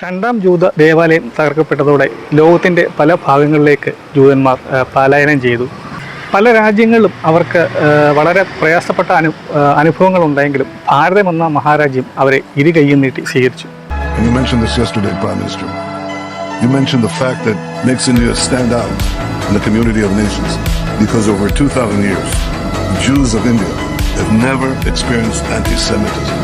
രണ്ടാം ജൂത ദേവാലയം തകർക്കപ്പെട്ടതോടെ ലോകത്തിന്റെ പല ഭാഗങ്ങളിലേക്ക് ജൂതന്മാർ പലായനം ചെയ്തു പല രാജ്യങ്ങളിലും അവർക്ക് വളരെ പ്രയാസപ്പെട്ട അനു അനുഭവങ്ങൾ ഉണ്ടെങ്കിലും ഭാരതം എന്ന മഹാരാജ്യം അവരെ ഇരു കൈയും നീട്ടി സ്വീകരിച്ചു you mentioned this yesterday, Prime Minister. You mentioned the fact that makes India stand out in the community of nations because over 2,000 years, Jews of India have never experienced anti-Semitism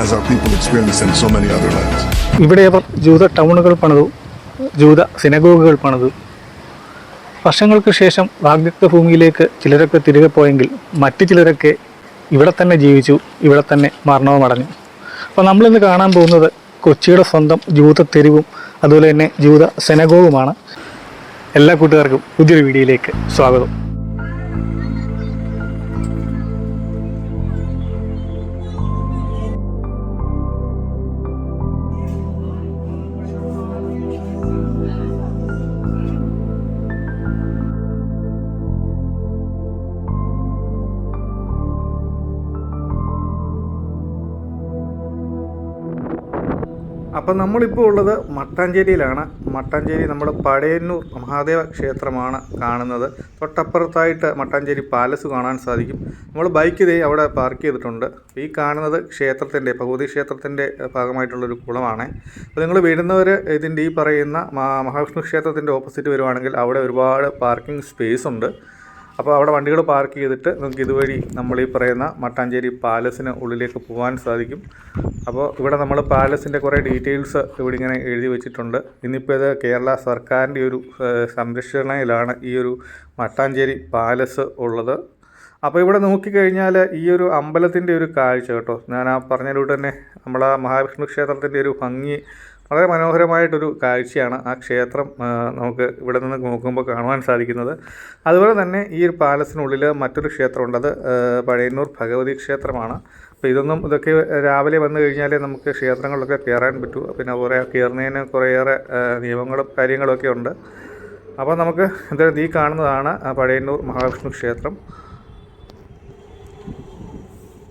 as our people experience in so many other lands. ഇവിടെ അവർ ജൂത ടൗണുകൾ പണിതു ജൂത സിനഗോഗുകൾ പണിതു. വർഷങ്ങൾക്ക് ശേഷം വാഗ്ദത്ത ഭൂമിയിലേക്ക് ചിലരൊക്കെ തിരികെ പോയെങ്കിൽ മറ്റു ചിലരൊക്കെ ഇവിടെ തന്നെ ജീവിച്ചു ഇവിടെ തന്നെ മരണവും അടഞ്ഞു. അപ്പോൾ നമ്മളിന്ന് കാണാൻ പോകുന്നത് കൊച്ചിയുടെ സ്വന്തം ജൂത തെരുവും അതുപോലെ തന്നെ ജൂത സെനഗോവുമാണ് എല്ലാ കൂട്ടുകാർക്കും പുതിയൊരു വീഡിയോയിലേക്ക് സ്വാഗതം. അപ്പം നമ്മളിപ്പോൾ ഉള്ളത് മട്ടാഞ്ചേരിയിലാണ്. മട്ടാഞ്ചേരി നമ്മൾ പടയന്നൂർ മഹാദേവ ക്ഷേത്രമാണ് കാണുന്നത്. തൊട്ടപ്പുറത്തായിട്ട് മട്ടാഞ്ചേരി പാലസ് കാണാൻ സാധിക്കും. നമ്മൾ ബൈക്ക് ഇതേ അവിടെ പാർക്ക് ചെയ്തിട്ടുണ്ട്. ഈ കാണുന്നത് ക്ഷേത്രത്തിന്റെ ഭഗവതി ക്ഷേത്രത്തിന്റെ ഭാഗമായിട്ടുള്ളൊരു കുളമാണ്. അപ്പോൾ നിങ്ങൾ വരുന്നവർ ഇതിന്റെ ഈ പറയുന്ന മഹാവിഷ്ണു ക്ഷേത്രത്തിന്റെ ഓപ്പോസിറ്റ് വരുവാണെങ്കിൽ അവിടെ ഒരുപാട് പാർക്കിംഗ് സ്പേസ് ഉണ്ട്. അപ്പോൾ അവിടെ വണ്ടികൾ പാർക്ക് ചെയ്തിട്ട് നമുക്ക് ഇതുവഴി നമ്മൾ ഈ പറയുന്ന മട്ടാഞ്ചേരി പാലസിന് ഉള്ളിലേക്ക് പോകാൻ സാധിക്കും. അപ്പോൾ ഇവിടെ നമ്മൾ പാലസിന്റെ കുറേ ഡീറ്റെയിൽസ് ഇവിടെ ഇങ്ങനെ എഴുതി വെച്ചിട്ടുണ്ട്. ഇന്നിപ്പോൾ ഇത് കേരള സർക്കാരിന്റെ ഒരു സംരക്ഷണയിലാണ് ഈ ഒരു മട്ടാഞ്ചേരി പാലസ് ഉള്ളത്. അപ്പോൾ ഇവിടെ നോക്കിക്കഴിഞ്ഞാൽ ഈ ഒരു അമ്പലത്തിന്റെ ഒരു കാഴ്ച കേട്ടോ. ഞാൻ ആ പറഞ്ഞതിലൂടെ തന്നെ നമ്മൾ ആ മഹാവിഷ്ണു ക്ഷേത്രത്തിന്റെ ഒരു ഭംഗി വളരെ മനോഹരമായിട്ടൊരു കാഴ്ചയാണ് ആ ക്ഷേത്രം നമുക്ക് ഇവിടെ നിന്ന് നോക്കുമ്പോൾ കാണുവാൻ സാധിക്കുന്നത്. അതുപോലെ തന്നെ ഈ ഒരു പാലസിനുള്ളിൽ മറ്റൊരു ക്ഷേത്രമുണ്ട്. അത് പഴയന്നൂർ ഭഗവതി ക്ഷേത്രമാണ്. അപ്പോൾ ഇതൊന്നും ഇതൊക്കെ രാവിലെ വന്നു കഴിഞ്ഞാലേ നമുക്ക് ക്ഷേത്രങ്ങളിലൊക്കെ കയറാൻ പറ്റൂ. പിന്നെ കുറേ കയറുന്നതിന് കുറേയേറെ നിയമങ്ങളും കാര്യങ്ങളൊക്കെ ഉണ്ട്. അപ്പോൾ നമുക്ക് എന്തായാലും ഈ കാണുന്നതാണ് പഴയന്നൂർ മഹാവിഷ്ണു ക്ഷേത്രം.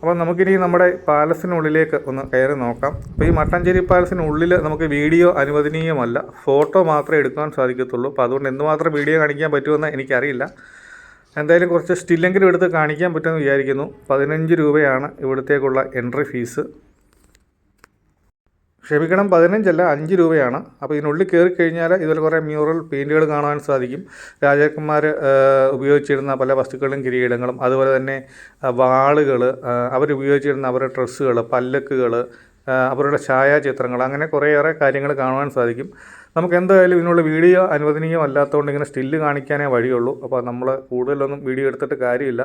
അപ്പോൾ നമുക്കിനി നമ്മുടെ പാലസിനുള്ളിലേക്ക് ഒന്ന് കയറി നോക്കാം. അപ്പോൾ ഈ മട്ടാഞ്ചേരി പാലസിനുള്ളിൽ നമുക്ക് വീഡിയോ അനുവദനീയമല്ല. ഫോട്ടോ മാത്രമേ എടുക്കാൻ സാധിക്കത്തുള്ളൂ. അപ്പോൾ അതുകൊണ്ട് എന്തുമാത്രം വീഡിയോ കാണിക്കാൻ പറ്റുമെന്ന് എനിക്കറിയില്ല. എന്തായാലും കുറച്ച് സ്റ്റില്ലെങ്കിലും എടുത്ത് കാണിക്കാൻ പറ്റുമെന്ന് വിചാരിക്കുന്നു. പതിനഞ്ച് രൂപയാണ് ഇവിടത്തേക്കുള്ള എൻട്രി ഫീസ്. ക്ഷമിക്കണം പതിനഞ്ചല്ല അഞ്ച് രൂപയാണ്. അപ്പോൾ ഇതിനുള്ളിൽ കയറി കഴിഞ്ഞാൽ ഇതിൽ കുറേ മ്യൂറൽ പെയിന്റുകൾ കാണാൻ സാധിക്കും. രാജാക്കന്മാർ ഉപയോഗിച്ചിരുന്ന പല വസ്തുക്കളും കിരീടങ്ങളും അതുപോലെ തന്നെ വാളുകൾ അവരുപയോഗിച്ചിരുന്ന അവരുടെ ഡ്രസ്സുകൾ പല്ലക്കുകൾ അവരുടെ ഛായാചിത്രങ്ങൾ അങ്ങനെ കുറേയേറെ കാര്യങ്ങൾ കാണുവാൻ സാധിക്കും. നമുക്ക് എന്തായാലും ഇതിനുള്ള വീഡിയോ അനുവദനീയമല്ലാത്തതുകൊണ്ട് ഇങ്ങനെ സ്റ്റില്ല് കാണിക്കാനേ വഴിയുള്ളൂ. അപ്പോൾ നമ്മൾ കൂടുതലൊന്നും വീഡിയോ എടുത്തിട്ട് കാര്യമില്ല.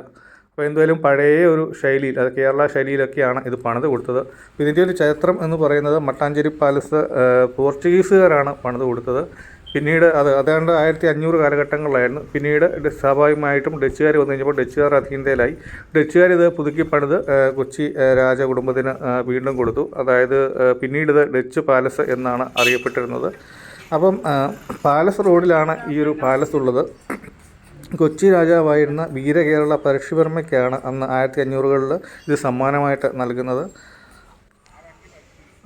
അപ്പോൾ എന്തായാലും പഴയ ഒരു ശൈലിയിൽ അത് കേരള ശൈലിയിലൊക്കെയാണ് ഇത് പണിത് കൊടുത്തത്. ഇതിന്റെ ഒരു ചരിത്രം എന്ന് പറയുന്നത് മട്ടാഞ്ചേരി പാലസ് പോർച്ചുഗീസുകാരാണ് പണിത് കൊടുത്തത്. പിന്നീട് അത് അതാണ്ട് ആയിരത്തി അഞ്ഞൂറ് കാലഘട്ടങ്ങളിലായിരുന്നു. പിന്നീട് സ്വാഭാവികമായിട്ടും ഡച്ചുകാർ വന്നു കഴിഞ്ഞപ്പോൾ ഡച്ചുകാർ അധീനതയിലായി. ഡച്ചുകാർ ഇത് പുതുക്കി പണിത് കൊച്ചി രാജകുടുംബത്തിന് വീണ്ടും കൊടുത്തു. അതായത് പിന്നീട് ഇത് ഡച്ച് പാലസ് എന്നാണ് അറിയപ്പെട്ടിരുന്നത്. അപ്പം പാലസ് റോഡിലാണ് ഈ ഒരു പാലസ് ഉള്ളത്. കൊച്ചി രാജാവായിരുന്ന വീരകേരള പരശുവർമ്മയ്ക്കാണ് അന്ന് ആയിരത്തി അഞ്ഞൂറുകളിൽ ഇത് സമ്മാനമായിട്ട് നൽകുന്നത്.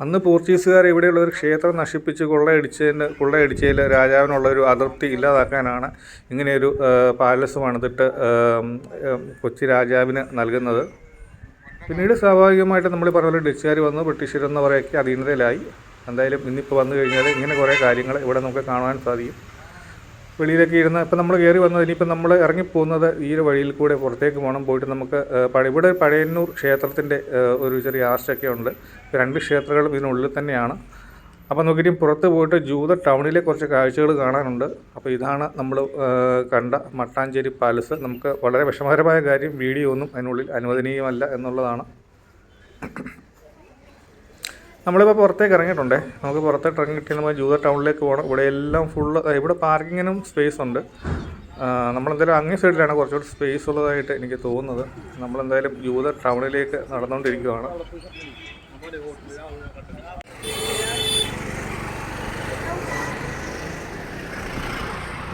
അന്ന് പോർച്ചുഗീസുകാർ ഇവിടെയുള്ള ഒരു ക്ഷേത്രം നശിപ്പിച്ച് കൊള്ളയടിച്ചതിന് കൊള്ളയടിച്ചതിൽ രാജാവിനുള്ള ഒരു അതൃപ്തി ഇല്ലാതാക്കാനാണ് ഇങ്ങനെയൊരു പാലസ് പണിതിട്ട് കൊച്ചി രാജാവിന് നൽകുന്നത്. പിന്നീട് സ്വാഭാവികമായിട്ട് നമ്മൾ പറഞ്ഞ പോലെ ഡച്ചുകാർ വന്നു. ബ്രിട്ടീഷരെന്നവരെയൊക്കെ അധീനതയിലായി എന്തായാലും ഇന്നിപ്പോൾ വന്നു കഴിഞ്ഞാൽ ഇങ്ങനെ കുറേ കാര്യങ്ങൾ ഇവിടെ നമുക്ക് കാണുവാൻ സാധിക്കും. വെളിയിലൊക്കെ ഇരുന്ന് ഇപ്പം നമ്മൾ കയറി വന്നത് ഇനിയിപ്പം നമ്മൾ ഇറങ്ങിപ്പോകുന്നത് ഈ ഒരു വഴിയിൽ കൂടെ പുറത്തേക്ക് പോകണം പോയിട്ട് നമുക്ക് പഴയ ഇവിടെ പഴയന്നൂർ ക്ഷേത്രത്തിന്റെ ഒരു ചെറിയ ആർച്ചൊക്കെ ഉണ്ട്. രണ്ട് ക്ഷേത്രങ്ങളും ഇതിനുള്ളിൽ തന്നെയാണ്. അപ്പോൾ നമുക്കിനി പുറത്ത് പോയിട്ട് ജൂത ടൗണിലെ കുറച്ച് കാഴ്ചകൾ കാണാനുണ്ട്. അപ്പോൾ ഇതാണ് നമ്മൾ കണ്ട മട്ടാഞ്ചേരി പാലസ്. നമുക്ക് വളരെ വിഷമകരമായ കാര്യം വീഡിയോ ഒന്നും അതിനുള്ളിൽ അനുവദനീയമല്ല എന്നുള്ളതാണ്. നമ്മളിപ്പോൾ പുറത്തേക്ക് ഇറങ്ങിയിട്ടുണ്ടേ. നമുക്ക് പുറത്തേക്ക് ഇറങ്ങിയിട്ട് നമ്മൾ ജൂത ടൗണിലേക്ക് പോകണം. ഇവിടെ എല്ലാം ഫുള്ള് ഇവിടെ പാർക്കിങ്ങിനും സ്പേസ് ഉണ്ട്. നമ്മളെന്തായാലും അങ്ങേ സൈഡിലാണ് കുറച്ചുകൂടി സ്പേസ് ഉള്ളതായിട്ട് എനിക്ക് തോന്നുന്നത്. നമ്മളെന്തായാലും ജൂത ടൗണിലേക്ക് നടന്നുകൊണ്ടിരിക്കുകയാണ്.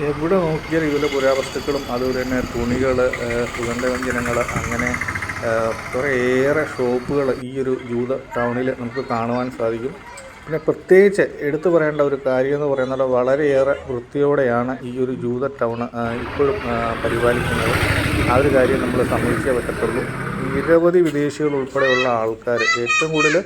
എവിടെ നോക്കിയാലും ഇതിലെ പുരാവസ്തുക്കളും അതുപോലെ തന്നെ തുണികൾ സുഗന്ധവ്യഞ്ജനങ്ങൾ അങ്ങനെ കുറേയേറെ ഷോപ്പുകൾ ഈ ഒരു ജൂത ടൗണിൽ നമുക്ക് കാണുവാൻ സാധിക്കും. പിന്നെ പ്രത്യേകിച്ച് എടുത്തു പറയേണ്ട ഒരു കാര്യം എന്ന് പറയുന്നത് വളരെയേറെ വൃത്തിയോടെയാണ് ഈ ഒരു ജൂത ടൗൺ ഇപ്പോഴും പരിപാലിക്കുന്നത്. ആ ഒരു കാര്യം നമ്മൾ സമ്മതിച്ചേ പറ്റത്തുള്ളൂ. നിരവധി വിദേശികൾ ഉൾപ്പെടെയുള്ള ആൾക്കാർ ഏറ്റവും കൂടുതൽ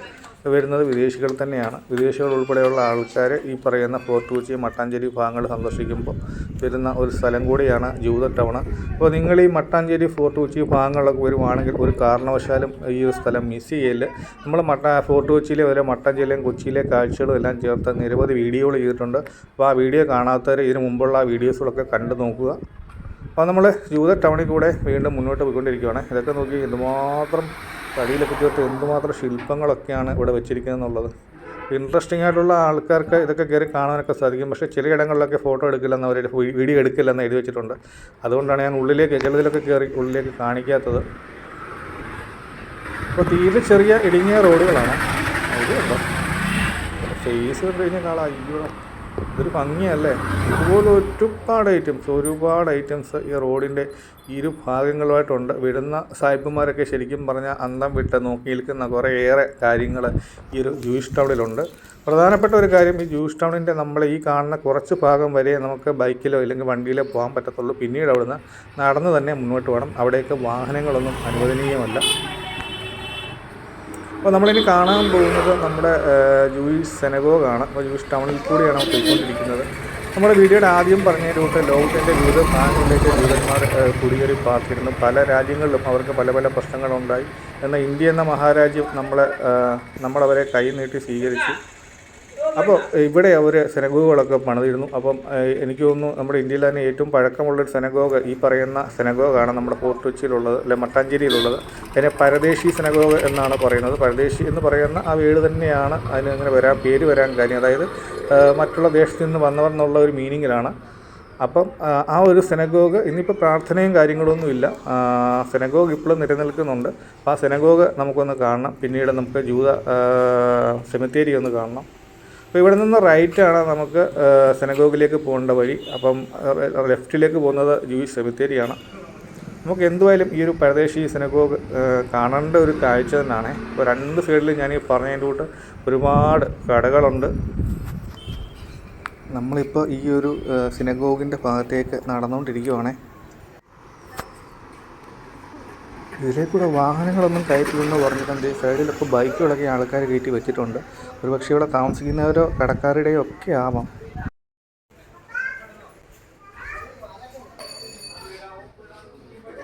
വരുന്നത് വിദേശികൾ തന്നെയാണ്. വിദേശികൾ ഉൾപ്പെടെയുള്ള ആൾക്കാർ ഈ പറയുന്ന ഫോർട്ട് കൊച്ചി മട്ടാഞ്ചേരി ഭാഗങ്ങൾ സന്ദർശിക്കുമ്പോൾ വരുന്ന ഒരു സ്ഥലം കൂടിയാണ് ജൂത ടൗൺ അപ്പോൾ നിങ്ങൾ ഈ മട്ടാഞ്ചേരി ഫോർട്ട് കൊച്ചി ഭാഗങ്ങളിലൊക്കെ വരുവാണെങ്കിൽ ഒരു കാരണവശാലും ഈ ഒരു സ്ഥലം മിസ് ചെയ്യൽ. നമ്മൾ മട്ട ഫോർട്ട് കൊച്ചിയിലെ വരെ മട്ടാഞ്ചേരിയിലെയും കൊച്ചിയിലെ കാഴ്ചകളും എല്ലാം ചേർത്ത് നിരവധി വീഡിയോകൾ ചെയ്തിട്ടുണ്ട്. അപ്പോൾ ആ വീഡിയോ കാണാത്തവർ ഇതിനു മുമ്പുള്ള ആ വീഡിയോസുകളൊക്കെ കണ്ടു നോക്കുക. അപ്പോൾ നമ്മൾ ജൂത ടൗണിൽ കൂടെ വീണ്ടും മുന്നോട്ട് പോയിക്കൊണ്ടിരിക്കുകയാണ് ഇതൊക്കെ നോക്കി എന്തുമാത്രം തടിയിലൊക്കെ ചേർത്ത് എന്തുമാത്രം ശില്പങ്ങളൊക്കെയാണ് ഇവിടെ വെച്ചിരിക്കുന്നത് എന്നുള്ളത് ഇൻട്രസ്റ്റിംഗ് ആയിട്ടുള്ള ആൾക്കാർക്ക് ഇതൊക്കെ കയറി കാണാനൊക്കെ സാധിക്കും. പക്ഷേ ചില ഇടങ്ങളിലൊക്കെ ഫോട്ടോ എടുക്കില്ലെന്ന് അവർ വീഡിയോ എടുക്കില്ലെന്ന് എഴുതി വെച്ചിട്ടുണ്ട്. അതുകൊണ്ടാണ് ഞാൻ ഉള്ളിലേക്ക് ചിലതിലൊക്കെ കയറി ഉള്ളിലേക്ക് കാണിക്കാത്തത്. അപ്പോൾ തീരെ ചെറിയ ഇടുങ്ങിയ റോഡുകളാണ്. അത് ഫേസ് കഴിഞ്ഞാൽ കാണാം അയ്യോ. ഇതൊരു ഭംഗിയല്ലേ? ഇതുപോലെ ഒരുപാട് ഐറ്റംസ് ഒരുപാട് ഐറ്റംസ് ഈ റോഡിന്റെ ഇരു ഭാഗങ്ങളുമായിട്ടുണ്ട്. വിടുന്ന സായിപ്പുമാരൊക്കെ ശരിക്കും പറഞ്ഞാൽ അന്തം വിട്ട് നോക്കി നിൽക്കുന്ന കുറേയേറെ കാര്യങ്ങൾ ഈ ഒരു ജൂയിഷ് ടൗണിലുണ്ട് പ്രധാനപ്പെട്ട ഒരു കാര്യം ഈ ജൂയിഷ് ടൗണിന്റെ നമ്മൾ ഈ കാണുന്ന കുറച്ച് ഭാഗം വരെ നമുക്ക് ബൈക്കിലോ അല്ലെങ്കിൽ വണ്ടിയിലോ പോകാൻ പറ്റത്തുള്ളൂ. പിന്നീട് അവിടുന്ന് നടന്ന് തന്നെ മുന്നോട്ട് പോകണം. അവിടേക്ക് വാഹനങ്ങളൊന്നും അനുവദനീയമല്ല. അപ്പോൾ നമ്മളിനി കാണാൻ പോകുന്നത് നമ്മുടെ ജൂയിഷ് സെനഗോഗാണ്. അപ്പോൾ ജൂയിഷ് ടൗണിൽ കൂടിയാണ് നമ്മൾ പോയിക്കൊണ്ടിരിക്കുന്നത്. നമ്മുടെ വീഡിയോയുടെ ആദ്യം പറഞ്ഞ റൂട്ട് ലോകത്തിന്റെ വിവിധ ഭാഗങ്ങളിലേക്ക് ജൂതന്മാർ കുടിയേറി പാർത്തിരുന്നു. പല രാജ്യങ്ങളിലും അവർക്ക് പല പല പ്രശ്നങ്ങളുണ്ടായി. എന്നാൽ ഇന്ത്യ എന്ന മഹാരാജ്യം നമ്മളെ നമ്മളവരെ കൈ നീട്ടി സ്വീകരിച്ചു. അപ്പോൾ ഇവിടെ അവർ സെനഗോഗുകളൊക്കെ പണിതിരുന്നു. അപ്പം എനിക്ക് തോന്നുന്നു നമ്മുടെ ഇന്ത്യയിൽ തന്നെ ഏറ്റവും പഴക്കമുള്ളൊരു സെനഗോഗ ഈ പറയുന്ന സെനഗോഗാണ് നമ്മുടെ ഫോർട്ട് കൊച്ചിയിലുള്ളത് അല്ലെ മട്ടാഞ്ചേരിയിലുള്ളത്. അതിനെ പരദേശി സെനഗോഗ എന്നാണ് പറയുന്നത്. പരദേശി എന്ന് പറയുന്ന ആ വീട് തന്നെയാണ് അതിന് അങ്ങനെ വരാൻ പേര് വരാൻ കാര്യം. അതായത് മറ്റുള്ള ദേശത്ത് നിന്ന് വന്നവർ എന്നുള്ള ഒരു മീനിങ്ങിലാണ്. അപ്പം ആ, ഒരു സെനഗോഗ് ഇന്നിപ്പോൾ പ്രാർത്ഥനയും കാര്യങ്ങളൊന്നും ഇല്ല. സെനഗോഗ് ഇപ്പോഴും നിലനിൽക്കുന്നുണ്ട്. അപ്പോൾ ആ സെനഗോഗ് നമുക്കൊന്ന് കാണണം. പിന്നീട് നമുക്ക് ജൂത സെമിത്തേരി ഒന്ന് കാണണം. അപ്പോൾ ഇവിടെ നിന്ന് റൈറ്റാണ് നമുക്ക് സെനഗോഗിലേക്ക് പോകേണ്ട വഴി. അപ്പം ലെഫ്റ്റിലേക്ക് പോകുന്നത് ജൂയിഷ് സെമിത്തേരിയാണ് നമുക്ക് എന്തുമായാലും ഈ ഒരു പരദേശി സെനഗോഗ് കാണേണ്ട ഒരു കാഴ്ച തന്നെയാണ് ഇപ്പോൾ രണ്ട് സൈഡിലും ഞാൻ ഈ പറഞ്ഞതിന്റെ കൂട്ട് ഒരുപാട് കടകളുണ്ട്. നമ്മളിപ്പോൾ ഈ ഒരു സിനഗോഗിന്റെ ഭാഗത്തേക്ക് നടന്നുകൊണ്ടിരിക്കുവാണേ. ഇതിലേ കൂടെ വാഹനങ്ങളൊന്നും കയറ്റില്ലെന്ന് പറഞ്ഞിട്ടുണ്ട്. ഈ സൈഡിലൊക്കെ ബൈക്കുകളൊക്കെ ആൾക്കാർ കയറ്റി വെച്ചിട്ടുണ്ട്. ഒരു പക്ഷേ ഇവിടെ താമസിക്കുന്നവരോ കടക്കാരുടെയോ ഒക്കെ ആവാം.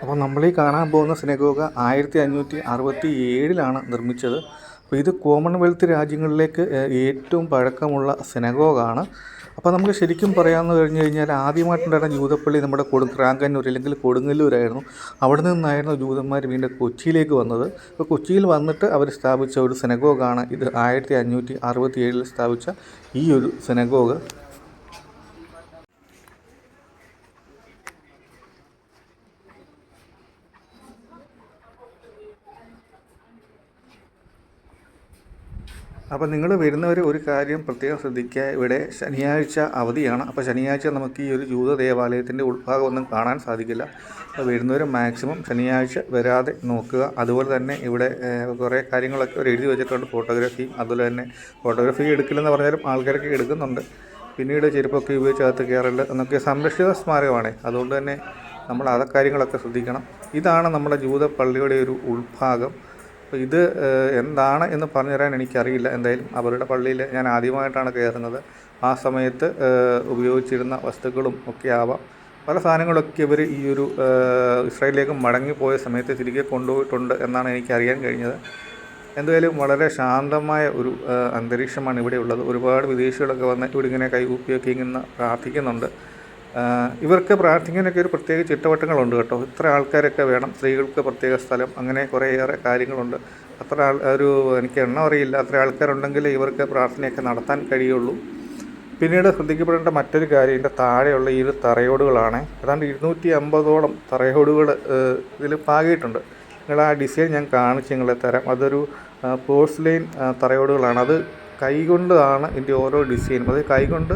അപ്പോൾ നമ്മൾ ഈ കാണാൻ പോകുന്ന സിനഗോഗ ആയിരത്തി അഞ്ഞൂറ്റി അറുപത്തി ഏഴിലാണ് നിർമ്മിച്ചത്. അപ്പോൾ ഇത് കോമൺവെൽത്ത് രാജ്യങ്ങളിലേക്ക് ഏറ്റവും പഴക്കമുള്ള സിനഗോഗാണ്. അപ്പോൾ നമുക്ക് ശരിക്കും പറയാമെന്ന് കഴിഞ്ഞ് കഴിഞ്ഞാൽ ആദ്യമായിട്ടുണ്ടായിരുന്ന ജൂതപ്പള്ളി നമ്മുടെ കൊടു റാങ്കന്നൂർ അല്ലെങ്കിൽ കൊടുങ്ങല്ലൂരായിരുന്നു. അവിടെ നിന്നായിരുന്നു ജൂതന്മാർ വീണ്ടും കൊച്ചിയിലേക്ക് വന്നത്. അപ്പോൾ കൊച്ചിയിൽ വന്നിട്ട് അവർ സ്ഥാപിച്ച ഒരു സെനഗോഗാണ് ഇത് ആയിരത്തി അഞ്ഞൂറ്റി അറുപത്തി ഏഴിൽ സ്ഥാപിച്ച ഈ ഒരു സിനഗോഗ് അപ്പോൾ നിങ്ങൾ വരുന്നവർ ഒരു കാര്യം പ്രത്യേകം ശ്രദ്ധിക്കുക. ഇവിടെ ശനിയാഴ്ച അവധിയാണ്. അപ്പോൾ ശനിയാഴ്ച നമുക്ക് ഈ ഒരു ജൂത ദേവാലയത്തിന്റെ ഉൾഭാഗം ഒന്നും കാണാൻ സാധിക്കില്ല. അപ്പോൾ വരുന്നവർ മാക്സിമം ശനിയാഴ്ച വരാതെ നോക്കുക. അതുപോലെ തന്നെ ഇവിടെ കുറേ കാര്യങ്ങളൊക്കെ അവർ എഴുതി വെച്ചിട്ടുണ്ട്. ഫോട്ടോഗ്രാഫിയും അതുപോലെ തന്നെ ഫോട്ടോഗ്രാഫി എടുക്കില്ലെന്ന് പറഞ്ഞാലും ആൾക്കാരൊക്കെ എടുക്കുന്നുണ്ട്. പിന്നീട് ചെരുപ്പൊക്കെ ഉപയോഗിച്ച് അകത്ത് കയറൽ എന്നൊക്കെ സംരക്ഷിത സ്മാരകമാണ്. അതുകൊണ്ട് തന്നെ നമ്മൾ ആ കാര്യങ്ങളൊക്കെ ശ്രദ്ധിക്കണം. ഇതാണ് നമ്മുടെ ജൂത പള്ളിയുടെ ഒരു ഉൾഭാഗം. അപ്പോൾ ഇത് എന്താണ് എന്ന് പറഞ്ഞു തരാൻ എനിക്കറിയില്ല. എന്തായാലും അവരുടെ പള്ളിയിൽ ഞാൻ ആദ്യമായിട്ടാണ് കയറുന്നത്. ആ സമയത്ത് ഉപയോഗിച്ചിരുന്ന വസ്തുക്കളും ഒക്കെ ആവാം. പല സാധനങ്ങളൊക്കെ ഇവർ ഈ ഒരു ഇസ്രായേലിലേക്ക് മടങ്ങിപ്പോയ സമയത്ത് തിരികെ കൊണ്ടുപോയിട്ടുണ്ട് എന്നാണ് എനിക്ക് അറിയാൻ കഴിഞ്ഞത്. എന്തായാലും വളരെ ശാന്തമായ ഒരു അന്തരീക്ഷമാണ് ഇവിടെ ഉള്ളത്. ഒരുപാട് വിദേശികളൊക്കെ വന്ന് ഇവിടെ ഇങ്ങനെ കൈകൂപ്പിയൊക്കെ ഇങ്ങനെ പ്രാർത്ഥിക്കുന്നുണ്ട്. ഇവർക്ക് പ്രാർത്ഥിക്കാനൊക്കെ ഒരു പ്രത്യേക ചിട്ടവട്ടങ്ങളുണ്ട് കേട്ടോ. ഇത്ര ആൾക്കാരൊക്കെ വേണം. സ്ത്രീകൾക്ക് പ്രത്യേക സ്ഥലം അങ്ങനെ കുറേയേറെ കാര്യങ്ങളുണ്ട്. അത്ര ആൾ ഒരു എനിക്ക് എണ്ണം അറിയില്ല. അത്ര ആൾക്കാരുണ്ടെങ്കിൽ ഇവർക്ക് പ്രാർത്ഥനയൊക്കെ നടത്താൻ കഴിയുള്ളൂ. പിന്നീട് ശ്രദ്ധിക്കപ്പെടേണ്ട മറ്റൊരു കാര്യം ഇതിന്റെ താഴെയുള്ള ഈ ഒരു തറയോടുകളാണ്. ഏതാണ്ട് ഇരുന്നൂറ്റി അമ്പതോളം തറയോടുകൾ ഇതിൽ പാകിയിട്ടുണ്ട്. നിങ്ങൾ ആ ഡിസൈൻ ഞാൻ കാണിച്ച് നിങ്ങളെ തരാം. അതൊരു പോഴ്സ് ലൈൻ തറയോടുകളാണ്. അത് കൈകൊണ്ടാണ് ഇതിന്റെ ഓരോ ഡിസൈനും. അത് കൈകൊണ്ട്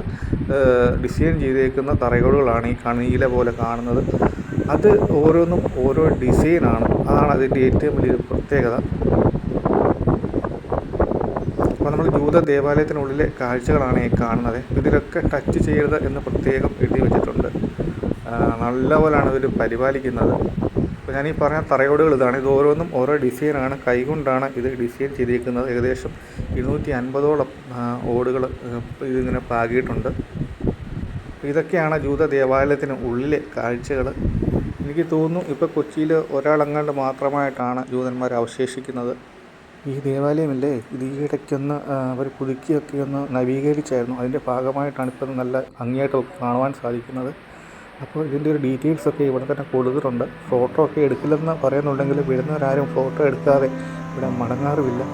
ഡിസൈൻ ചെയ്തേക്കുന്ന തറയോടുകളാണ് ഈ കണീല പോലെ കാണുന്നത്. അത് ഓരോന്നും ഓരോ ഡിസൈനാണ്. അതാണ് അതിന്റെ ഏറ്റവും വലിയൊരു പ്രത്യേകത. അപ്പോൾ നമ്മൾ ജൂത ദേവാലയത്തിനുള്ളിലെ കാഴ്ചകളാണ് ഈ കാണുന്നത്. ഇതിലൊക്കെ ടച്ച് ചെയ്യരുത് എന്ന് പ്രത്യേകം എഴുതി വെച്ചിട്ടുണ്ട്. നല്ല നല്ലപോലെയാണ് ഇവർ പരിപാലിക്കുന്നത്. അപ്പോൾ ഞാൻ ഈ പറഞ്ഞ തറയോടുകൾ ഇതാണ്. ഇത് ഓരോന്നും ഓരോ ഡിസൈനാണ് കൈകൊണ്ടാണ് ഇത് ഡിസൈൻ ചെയ്തിരിക്കുന്നത്. ഏകദേശം ഇരുന്നൂറ്റി അൻപതോളം ഓടുകൾ ഇതിങ്ങനെ പാകിയിട്ടുണ്ട്. ഇതൊക്കെയാണ് ജൂത ദേവാലയത്തിന് ഉള്ളിലെ കാഴ്ചകൾ എനിക്ക് തോന്നുന്നു ഇപ്പോൾ കൊച്ചിയിൽ ഒരാളെങ്ങാണ്ട് മാത്രമായിട്ടാണ് ജൂതന്മാർ അവശേഷിക്കുന്നത്. ഈ ദേവാലയമില്ലേ? ഇത് ഈ ഇടയ്ക്കൊന്ന് അവർ പുതുക്കിയൊക്കെ ഒന്ന് നവീകരിച്ചായിരുന്നു. അതിന്റെ ഭാഗമായിട്ടാണ് ഇപ്പോൾ നല്ല ഭംഗിയായിട്ട് കാണുവാൻ സാധിക്കുന്നത്. അപ്പോൾ ഇതിന്റെ ഒരു ഡീറ്റെയിൽസൊക്കെ ഇവിടെ തന്നെ കൊടുത്തിട്ടുണ്ട്. ഫോട്ടോ ഒക്കെ എടുക്കില്ലെന്ന് പറയുന്നുണ്ടെങ്കിൽ വരുന്നവരാരും ഫോട്ടോ എടുക്കാതെ ഇവിടെ മടങ്ങാറുമില്ല.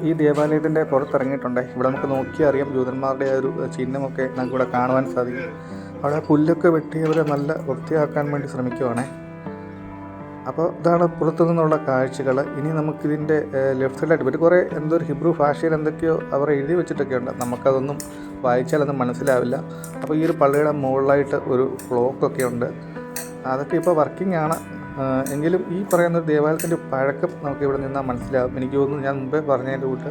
ഈ ദേവാലയത്തിന്റെ പുറത്തിറങ്ങിയിട്ടുണ്ട്. ഇവിടെ നമുക്ക് നോക്കിയാൽ അറിയാം ജൂതന്മാരുടെ ഒരു ചിഹ്നമൊക്കെ നമുക്ക് ഇവിടെ കാണുവാൻ സാധിക്കും. അവിടെ പുല്ലൊക്കെ വെട്ടി അവരെ നല്ല വൃത്തിയാക്കാൻ വേണ്ടി ശ്രമിക്കുവാണേ. അപ്പോൾ ഇതാണ് പുറത്തു നിന്നുള്ള കാഴ്ചകൾ ഇനി നമുക്കിതിന്റെ ലെഫ്റ്റ് സൈഡായിട്ട് ഇവർ കുറേ എന്തോ ഒരു ഹിബ്രു ഭാഷയിൽ എന്തൊക്കെയോ അവർ എഴുതി വെച്ചിട്ടൊക്കെ ഉണ്ട്. നമുക്കതൊന്നും വായിച്ചാലൊന്നും മനസ്സിലാവില്ല. അപ്പോൾ ഈ ഒരു പള്ളിയുടെ മുകളിലായിട്ട് ഒരു ക്ലോക്കൊക്കെ ഉണ്ട്. അതൊക്കെ ഇപ്പോൾ വർക്കിംഗ് ആണ് എങ്കിലും ഈ പറയുന്ന ദേവാലയത്തിന്റെ പഴക്കം നമുക്ക് ഇവിടെ നിന്നാൽ മനസ്സിലാവും. എനിക്ക് തോന്നുന്നു ഞാൻ മുമ്പേ പറഞ്ഞതിന്റെ കൂട്ട്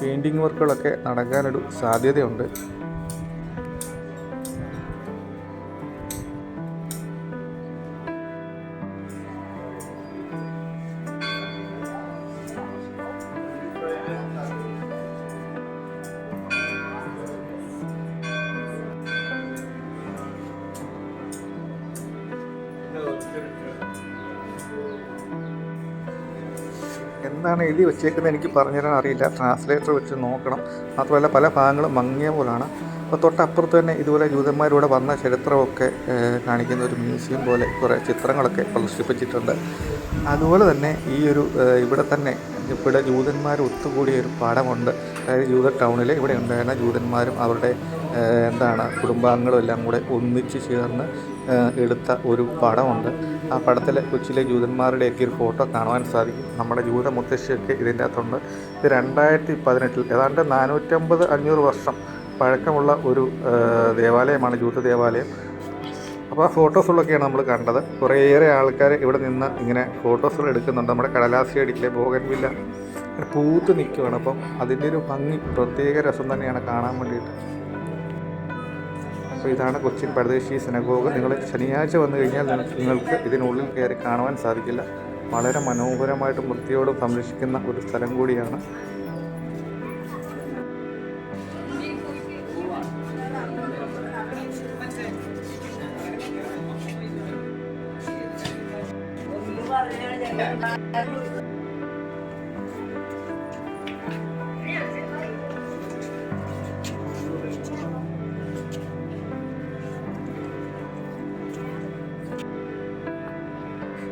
പെയിന്റിങ് വർക്കുകളൊക്കെ നടക്കാനൊരു സാധ്യതയുണ്ട്. എന്താണ് എഴുതി വെച്ചേക്കുന്നത്. എനിക്ക് പറഞ്ഞുതരാൻ അറിയില്ല. ട്രാൻസ്ലേറ്റർ വെച്ച് നോക്കണം. മാത്രമല്ല പല ഭാഗങ്ങളും മങ്ങിയ പോലാണ്. അപ്പോൾ തൊട്ടപ്പുറത്ത് തന്നെ ഇതുപോലെ ജൂതന്മാരിവിടെ വന്ന ചരിത്രമൊക്കെ കാണിക്കുന്ന ഒരു മ്യൂസിയം പോലെ കുറേ ചിത്രങ്ങളൊക്കെ പ്രദർശിപ്പിച്ചിട്ടുണ്ട്. അതുപോലെ തന്നെ ഈ ഒരു ഇവിടെ തന്നെ ഇവിടെ ജൂതന്മാർ ഒത്തുകൂടിയ ഒരു പാടമുണ്ട് അതായത് ജൂത ടൗണിൽ ഇവിടെ ഉണ്ടായിരുന്ന ജൂതന്മാരും അവരുടെ എന്താണ് കുടുംബാംഗങ്ങളും എല്ലാം കൂടെ ഒന്നിച്ച് ചേർന്ന് എടുത്ത ഒരു പടമുണ്ട് ആ പടത്തിലെ കൊച്ചിയിലെ ജൂതന്മാരുടെയൊക്കെ ഒരു ഫോട്ടോ കാണുവാൻ സാധിക്കും. നമ്മുടെ ജൂത മുത്തശ്ശിയൊക്കെ ഇതിന്റെ അകത്തുണ്ട്. ഇത് രണ്ടായിരത്തി പതിനെട്ടിൽ ഏതാണ്ട് നാനൂറ്റമ്പത് അഞ്ഞൂറ് വർഷം പഴക്കമുള്ള ഒരു ദേവാലയമാണ് ജൂത ദേവാലയം. അപ്പോൾ ആ ഫോട്ടോസുകളൊക്കെയാണ് നമ്മൾ കണ്ടത്. കുറേയേറെ ആൾക്കാർ ഇവിടെ നിന്ന് ഇങ്ങനെ ഫോട്ടോസുകൾ എടുക്കുന്നുണ്ട്. നമ്മുടെ കടലാസി അടിക്കലെ ബോഗൻവില്ല പൂത്ത് നിൽക്കുകയാണ് അപ്പം അതിന്റെ ഒരു ഭംഗി പ്രത്യേക രസം തന്നെയാണ് കാണാൻ വേണ്ടിയിട്ട്. അപ്പോൾ ഇതാണ് കൊച്ചിൻ പരദേശി സിനഗോഗ് നിങ്ങൾ ശനിയാഴ്ച വന്നു കഴിഞ്ഞാൽ നിങ്ങൾക്ക് ഇതിനുള്ളിൽ കയറി കാണുവാൻ സാധിക്കില്ല. വളരെ മനോഹരമായിട്ടും വൃത്തിയോടും സംരക്ഷിക്കുന്ന ഒരു സ്ഥലം കൂടിയാണ്.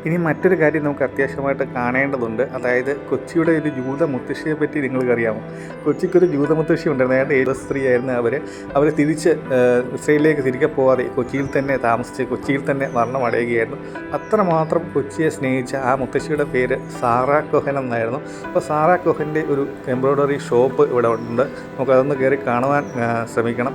ഇനി മറ്റൊരു കാര്യം നമുക്ക് അത്യാവശ്യമായിട്ട് കാണേണ്ടതുണ്ട്. അതായത് കൊച്ചിയുടെ ഒരു ജൂത മുത്തശ്ശിയെ പറ്റി നിങ്ങൾക്കറിയാമോ കൊച്ചിക്കൊരു ജൂത മുത്തശ്ശി ഉണ്ടായിരുന്നു. അയാളുടെ ഏത് സ്ത്രീയായിരുന്നു അവർ അവർ തിരിച്ച് ഇസ്രയേലിലേക്ക് തിരികെ പോവാതെ കൊച്ചിയിൽ തന്നെ താമസിച്ച് കൊച്ചിയിൽ തന്നെ മരണം അടയുകയായിരുന്നു. അത്രമാത്രം കൊച്ചിയെ സ്നേഹിച്ച ആ മുത്തശ്ശിയുടെ പേര് സാറാ കൊഹൻ എന്നായിരുന്നു. അപ്പോൾ സാറാ കൊഹന്റെ ഒരു എംബ്രോയ്ഡറി ഷോപ്പ് ഇവിടെ ഉണ്ട്. നമുക്കതൊന്ന് കയറി കാണുവാൻ ശ്രമിക്കണം.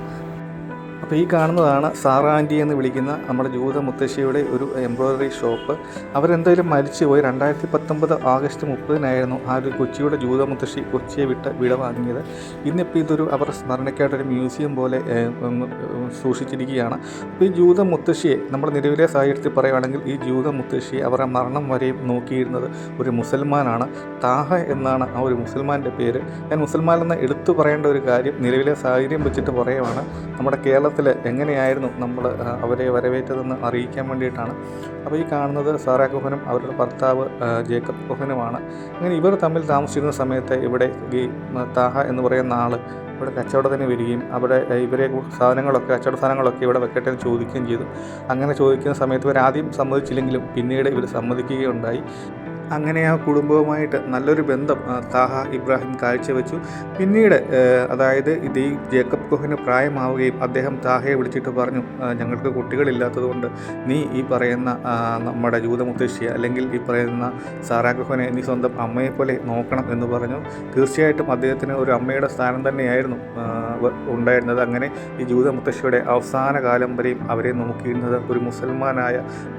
അപ്പോൾ ഈ കാണുന്നതാണ് സാറാന്റി എന്ന് വിളിക്കുന്ന നമ്മുടെ ജൂത മുത്തശ്ശിയുടെ ഒരു എംബ്രോയ്ഡറി ഷോപ്പ്. അവരെന്തായാലും മരിച്ചു പോയി രണ്ടായിരത്തി പത്തൊമ്പത് ആഗസ്റ്റ് മുപ്പതിനായിരുന്നു ആ ഒരു കൊച്ചിയുടെ ജൂത മുത്തശ്ശി കൊച്ചിയെ വിട്ട് വിട വാങ്ങിയത്. ഇന്നിപ്പോൾ ഇതൊരു അവർ സ്മരണയ്ക്കായിട്ടൊരു മ്യൂസിയം പോലെ സൂക്ഷിച്ചിരിക്കുകയാണ്. അപ്പോൾ ഈ ജൂത മുത്തശ്ശിയെ നമ്മുടെ നിലവിലെ സാഹചര്യത്തിൽ പറയുകയാണെങ്കിൽ ഈ ജൂത മുത്തശ്ശി അവരുടെ മരണം വരെയും നോക്കിയിരുന്നത് ഒരു മുസൽമാനാണ്. താഹ എന്നാണ് ആ ഒരു മുസൽമാന്റെ പേര്. ഞാൻ മുസൽമാൻ എന്ന് എടുത്തു പറയേണ്ട ഒരു കാര്യം നിലവിലെ സാഹചര്യം വെച്ചിട്ട് പറയുവാണ്. നമ്മുടെ കേരളത്തിൽ കേരളത്തിൽ എങ്ങനെയായിരുന്നു നമ്മൾ അവരെ വരവേറ്റതെന്ന് അറിയിക്കാൻ വേണ്ടിയിട്ടാണ്. അപ്പോൾ ഈ കാണുന്നത് സാറാ കുഹനും അവരുടെ ഭർത്താവ് ജേക്കബ് കുഹനുമാണ് അങ്ങനെ ഇവർ തമ്മിൽ താമസിച്ചിരുന്ന സമയത്ത് ഇവിടെ ഈ താഹ എന്ന് പറയുന്ന ആൾ ഇവിടെ കച്ചവടത്തിന് വരികയും അവിടെ ഇവരെ സാധനങ്ങളൊക്കെ കച്ചവട സാധനങ്ങളൊക്കെ ഇവിടെ വെക്കട്ടെ എന്ന് ചോദിക്കുകയും ചെയ്തു. അങ്ങനെ ചോദിക്കുന്ന സമയത്ത് ഇവർ ആദ്യം സമ്മതിച്ചില്ലെങ്കിലും പിന്നീട് ഇവർ സമ്മതിക്കുകയുണ്ടായി. അങ്ങനെ ആ കുടുംബവുമായിട്ട് നല്ലൊരു ബന്ധം താഹ ഇബ്രാഹിം കാഴ്ചവെച്ചു. പിന്നീട് അതായത് ഇത് ഈ ജേക്കബ് കൊഹിന് പ്രായമാവുകയും അദ്ദേഹം താഹയെ വിളിച്ചിട്ട് പറഞ്ഞു ഞങ്ങൾക്ക് കുട്ടികളില്ലാത്തതുകൊണ്ട് നീ ഈ പറയുന്ന നമ്മുടെ ജൂതമുത്തശ്ശിയെ അല്ലെങ്കിൽ ഈ പറയുന്ന സാറാ കൊഹനെ നീ സ്വന്തം അമ്മയെപ്പോലെ നോക്കണം എന്ന് പറഞ്ഞു. തീർച്ചയായിട്ടും അദ്ദേഹത്തിന് ഒരു അമ്മയുടെ സ്ഥാനം തന്നെയായിരുന്നു ഉണ്ടായിരുന്നത്. അങ്ങനെ ഈ ജൂതമുത്തശ്ശിയുടെ അവസാന കാലം വരെയും അവരെ നോക്കിയിരുന്നത് ഒരു മുസൽമാനായ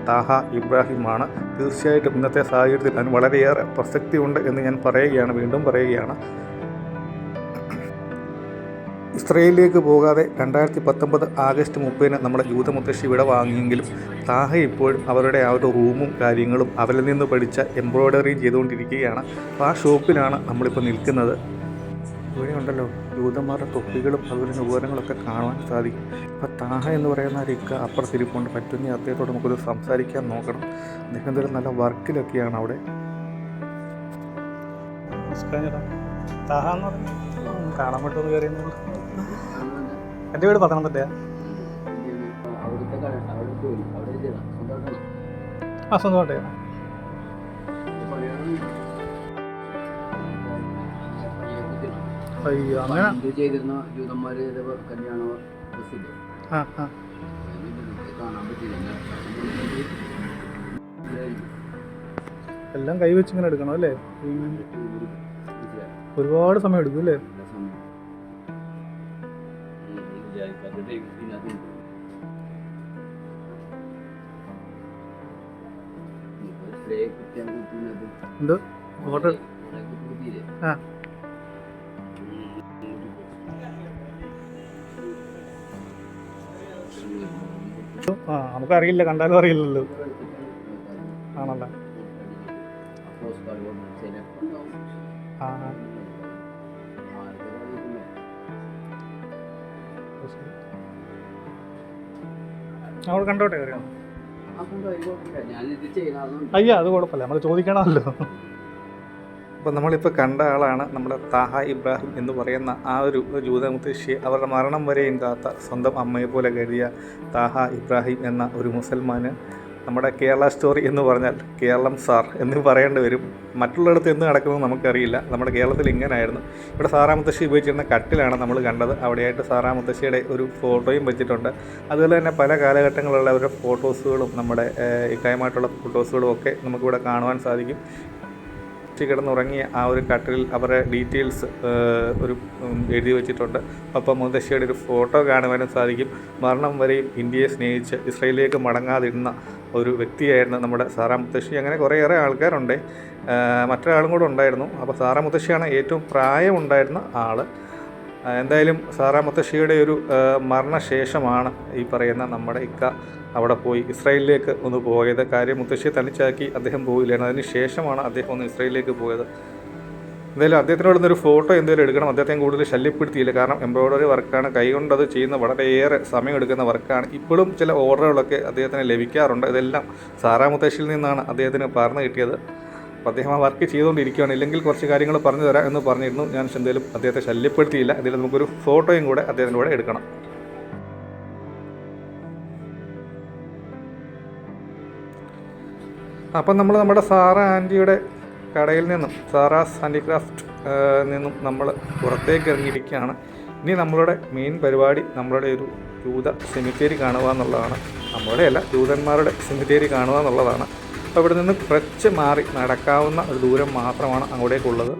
താഹ ഇബ്രാഹിമാണ്. തീർച്ചയായിട്ടും ഇന്നത്തെ സാഹചര്യത്തിൽ അതിന് വളരെയേറെ പ്രസക്തിയുണ്ട് എന്ന് ഞാൻ പറയുകയാണ് വീണ്ടും പറയുകയാണ്. ഇസ്രയേലിലേക്ക് പോകാതെ രണ്ടായിരത്തി പത്തൊമ്പത് ആഗസ്റ്റ് മുപ്പതിന് നമ്മുടെ ജൂതമുത്തശ്ശി ഇവിടെ വാങ്ങിയെങ്കിലും താഹ ഇപ്പോഴും അവരുടെ ആ ഒരു റൂമും കാര്യങ്ങളും അവരിൽ നിന്ന് പഠിച്ച എംബ്രോയ്ഡറി ചെയ്തുകൊണ്ടിരിക്കുകയാണ്. അപ്പോൾ ആ ഷോപ്പിലാണ് നമ്മളിപ്പോൾ നിൽക്കുന്നത്. ഇവിടെ യൂതന്മാരുടെ തൊപ്പികളും അതുപോലെ ഉപകരണങ്ങളൊക്കെ കാണാൻ സാധിക്കും. അപ്പോൾ താഹ എന്ന് പറയുന്ന ഒരു ഇക്ക അപ്പുറത്തിരിപ്പുണ്ട്. പറ്റുന്ന അദ്ദേഹത്തോട് നമുക്കൊരു സംസാരിക്കാൻ നോക്കണം. അദ്ദേഹം എന്തൊരു നല്ല വർക്കിലൊക്കെയാണ് അവിടെ. കാണാൻ എന്റെ വീട് പത്തനംതിട്ട അവിടുത്തെ കട അവിടെ അവിടെ ചെയ്യണം സ്വന്തമായിട്ട് ആ സ്വന്തമായിട്ടാണ് അയ്യോ അങ്ങനെ ഇത് ചെയ്തിരുന്ന ജൂതന്മാര് ഇതേപോലെ കല്യാണ ബസ്സില്ലേ ആ ആ. കാണാൻ പറ്റിയില്ല. എല്ലാം കൈവച്ച് ഇങ്ങനെ എടുക്കണം അല്ലേ? ഒരുപാട് സമയം എടുക്കും അല്ലേ? എന്തോ? ഫോട്ടോ ആ. ആ നമുക്കറിയില്ല കണ്ടാലും അറിയില്ലല്ലോ. ആണല്ല. ആ. നമ്മൾ കണ്ടോട്ടെ അറിയാം അയ്യ അത് കുഴപ്പമില്ല. നമ്മൾ ചോദിക്കണമല്ലോ. അപ്പോൾ നമ്മളിപ്പോൾ കണ്ട ആളാണ് നമ്മുടെ താഹ ഇബ്രാഹിം എന്ന് പറയുന്ന ആ ഒരു ജൂതമുത്തശ്ശിയെ അവരുടെ മരണം വരെയും കാത്ത സ്വന്തം അമ്മയെ പോലെ കരുതിയ താഹ ഇബ്രാഹിം എന്ന ഒരു മുസൽമാന് നമ്മുടെ കേരള സ്റ്റോറി എന്ന് പറഞ്ഞാൽ കേരളം സാർ എന്ന് പറയേണ്ടി വരും. മറ്റുള്ളിടത്ത് എന്ത് നടക്കുന്നത് നമുക്കറിയില്ല. നമ്മുടെ കേരളത്തിൽ ഇങ്ങനെയായിരുന്നു ഇവിടെ സാറാ മുത്തശ്ശി ഉപയോഗിച്ചിരുന്ന കട്ടിലാണ് നമ്മൾ കണ്ടത്. അവിടെയായിട്ട് സാറാ മുത്തശ്ശിയുടെ ഒരു ഫോട്ടോയും വെച്ചിട്ടുണ്ട്. അതുപോലെ തന്നെ പല കാലഘട്ടങ്ങളിലുള്ള അവരുടെ ഫോട്ടോസുകളും നമ്മുടെ ഇക്കായമായിട്ടുള്ള ഫോട്ടോസുകളും ഒക്കെ നമുക്കിവിടെ കാണുവാൻ സാധിക്കും. ഉച്ച കിടന്നുറങ്ങിയ ആ ഒരു കട്ടിലിൽ അവരുടെ ഡീറ്റെയിൽസ് ഒരു എഴുതി വെച്ചിട്ടുണ്ട്. ഒപ്പം മുത്തശ്ശിയുടെ ഒരു ഫോട്ടോ കാണുവാനും സാധിക്കും. മരണം വരെയും ഇന്ത്യയെ സ്നേഹിച്ച് ഇസ്രയേലിലേക്ക് മടങ്ങാതിരുന്ന ഒരു വ്യക്തിയായിരുന്നു നമ്മുടെ സാറാ മുത്തശ്ശി. അങ്ങനെ കുറേയേറെ ആൾക്കാരുണ്ട്. മറ്റൊരാളും കൂടെ ഉണ്ടായിരുന്നു. അപ്പോൾ സാറാ മുത്തശ്ശിയാണ് ഏറ്റവും പ്രായമുണ്ടായിരുന്ന ആൾ എന്തായാലും സാറാ മുത്തശ്ശിയുടെ ഒരു മരണശേഷമാണ് ഈ പറയുന്ന നമ്മുടെ ഇക്ക അവിടെ പോയി. ഇസ്രായേലിലേക്ക് ഒന്ന് പോയത്. കാര്യം മുത്തശ്ശിയെ തനിച്ചാക്കി അദ്ദേഹം പോയില്ലായിരുന്നു അതിന് ശേഷമാണ് അദ്ദേഹം ഒന്ന് ഇസ്രായേലിലേക്ക് പോയത്. എന്തായാലും അദ്ദേഹത്തിനോട് ഒരു ഫോട്ടോ എന്തെങ്കിലും എടുക്കണം. അദ്ദേഹത്തെ കൂടുതൽ ശല്യപ്പെടുത്തിയില്ല. കാരണം എംബ്രോയ്ഡറി വർക്കാണ്. കൈകൊണ്ട് അത് ചെയ്യുന്ന വളരെയേറെ സമയമെടുക്കുന്ന വർക്കാണ്. ഇപ്പോഴും ചില ഓർഡറുകളൊക്കെ അദ്ദേഹത്തിന് ലഭിക്കാറുണ്ട്. ഇതെല്ലാം സാറാ മുത്തശ്ശിയിൽ നിന്നാണ് അദ്ദേഹത്തിന് പറഞ്ഞു കിട്ടിയത്. അപ്പോൾ അദ്ദേഹം ആ വർക്ക് ചെയ്തുകൊണ്ടിരിക്കുകയാണ്. ഇല്ലെങ്കിൽ കുറച്ച് കാര്യങ്ങൾ പറഞ്ഞു തരാം എന്ന് പറഞ്ഞിരുന്നു. ഞാൻ എന്തായാലും അദ്ദേഹത്തെ ശല്യപ്പെടുത്തിയില്ല. ഇതിൽ നമുക്കൊരു ഫോട്ടോയും കൂടെ അദ്ദേഹത്തിന്റെ കൂടെ എടുക്കണം. അപ്പം നമ്മൾ നമ്മുടെ സാറ ആന്റിയുടെ കടയിൽ നിന്നും സാറാസ് ഹാൻഡിക്രാഫ്റ്റ് നിന്നും നമ്മൾ പുറത്തേക്ക് ഇറങ്ങിയിരിക്കുകയാണ്. ഇനി നമ്മളുടെ മെയിൻ പരിപാടി നമ്മളുടെ ഒരു ജൂത സെമിത്തേരി കാണുക എന്നുള്ളതാണ്. നമ്മളുടെ അല്ല ജൂതന്മാരുടെ സെമിത്തേരി കാണുക എന്നുള്ളതാണ്. അപ്പോൾ ഇവിടെ നിന്ന് കുറച്ച് മാറി നടക്കാവുന്ന ഒരു ദൂരം മാത്രമാണ് അങ്ങോട്ടേക്കുള്ളത്.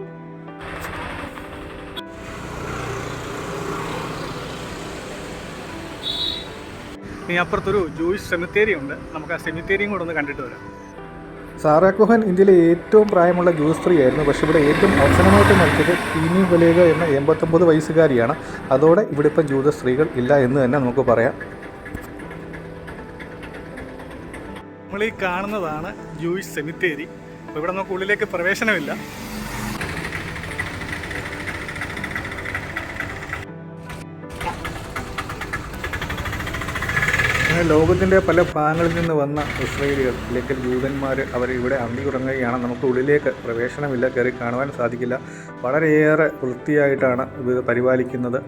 ഇനി അപ്പുറത്തൊരു ജൂയിഷ് സെമിത്തേരി ഉണ്ട് നമുക്ക് ആ സെമിത്തേരിയും കൂടെ ഒന്ന് കണ്ടിട്ട് വരാം. സാറാ കുഹൻ ഇന്ത്യയിലെ ഏറ്റവും പ്രായമുള്ള ജ്യൂസ് സ്ത്രീ ആയിരുന്നു പക്ഷേ ഇവിടെ ഏറ്റവും അവസരമായിട്ട് മരിച്ചത് ടീനി വലിയ എന്ന എൺപത്തൊമ്പത് വയസ്സുകാരിയാണ്. അതോടെ ഇവിടെ ഇപ്പം ജൂത സ്ത്രീകൾ ഇല്ല എന്ന് തന്നെ നമുക്ക് പറയാം. നമ്മൾ ഈ കാണുന്നതാണ് ജൂയിഷ് സെമിത്തേരി. ഇവിടെ നമുക്ക് ഉള്ളിലേക്ക് പ്രവേശനമില്ല. അങ്ങനെ ലോകത്തിന്റെ പല ഭാഗങ്ങളിൽ നിന്ന് വന്ന ഇസ്രയേലികൾ അല്ലെങ്കിൽ ജൂതന്മാർ അവർ ഇവിടെ അന്തി തുടങ്ങുകയാണ് നമുക്ക് ഉള്ളിലേക്ക് പ്രവേശനമില്ല കയറി കാണുവാൻ സാധിക്കില്ല. വളരെയേറെ വൃത്തിയായിട്ടാണ് ഇത് പരിപാലിക്കുന്നത്.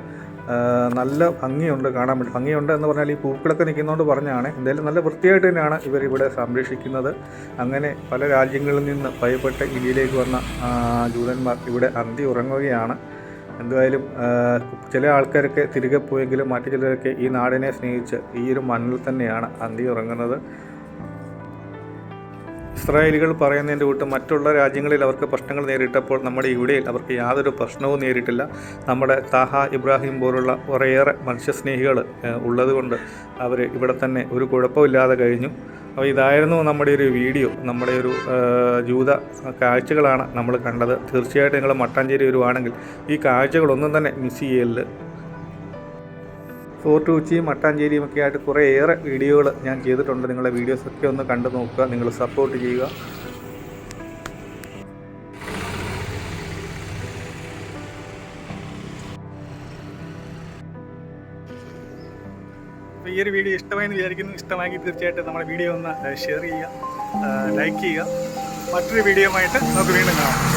നല്ല ഭംഗിയുണ്ട് കാണാൻ വേണ്ടി. ഭംഗിയുണ്ട് എന്ന് പറഞ്ഞാൽ ഈ പൂക്കളൊക്കെ നിൽക്കുന്നതുകൊണ്ട് പറഞ്ഞാണ്. എന്തായാലും നല്ല വൃത്തിയായിട്ട് തന്നെയാണ് ഇവർ ഇവിടെ സംരക്ഷിക്കുന്നത്. അങ്ങനെ പല രാജ്യങ്ങളിൽ നിന്ന് ഭയപ്പെട്ട് ഇന്ത്യയിലേക്ക് വന്ന ജൂതന്മാർ ഇവിടെ അന്തി ഉറങ്ങുകയാണ് എന്തായാലും ചില ആൾക്കാരൊക്കെ തിരികെ പോയെങ്കിലും മറ്റു ചിലരൊക്കെ ഈ നാടിനെ സ്നേഹിച്ച് ഈ ഒരു മണ്ണിൽ തന്നെയാണ് അന്തി ഉറങ്ങുന്നത്. ഇസ്രായേലികൾ പറയുന്നതിന്റെ വിട്ട് മറ്റുള്ള രാജ്യങ്ങളിൽ അവർക്ക് പ്രശ്നങ്ങൾ നേരിട്ടപ്പോൾ നമ്മുടെ ഇവിടെയിൽ അവർക്ക് യാതൊരു പ്രശ്നവും നേരിട്ടില്ല. നമ്മുടെ താഹ ഇബ്രാഹിം പോലുള്ള കുറേയേറെ മനുഷ്യസ്നേഹികൾ ഉള്ളതുകൊണ്ട് അവർ ഇവിടെ തന്നെ ഒരു കുഴപ്പമില്ലാതെ കഴിഞ്ഞു. അപ്പോൾ ഇതായിരുന്നു നമ്മുടെ ഒരു വീഡിയോ. നമ്മുടെ ഒരു ജൂത കാഴ്ചകളാണ് നമ്മൾ കണ്ടത്. തീർച്ചയായിട്ടും നിങ്ങൾ മട്ടാഞ്ചേരി വരുവാണെങ്കിൽ ഈ കാഴ്ചകളൊന്നും തന്നെ മിസ് ചെയ്യരുത് ഫോർട്ട് കൊച്ചിയും മട്ടാഞ്ചേരിയും ഒക്കെ ആയിട്ട് കുറേയേറെ വീഡിയോകൾ ഞാൻ ചെയ്തിട്ടുണ്ട്. നിങ്ങളുടെ വീഡിയോസൊക്കെ ഒന്ന് കണ്ടു നോക്കുക. നിങ്ങൾ സപ്പോർട്ട് ചെയ്യുക. ഈ ഒരു വീഡിയോ ഇഷ്ടമായി എന്ന് വിചാരിക്കുന്നു. ഇഷ്ടമാക്കി തീർച്ചയായിട്ടും നമ്മുടെ വീഡിയോ ഒന്ന് ഷെയർ ചെയ്യുക ലൈക്ക് ചെയ്യുക. മറ്റൊരു വീഡിയോ ആയിട്ട് നമുക്ക് വീണ്ടും കാണാം.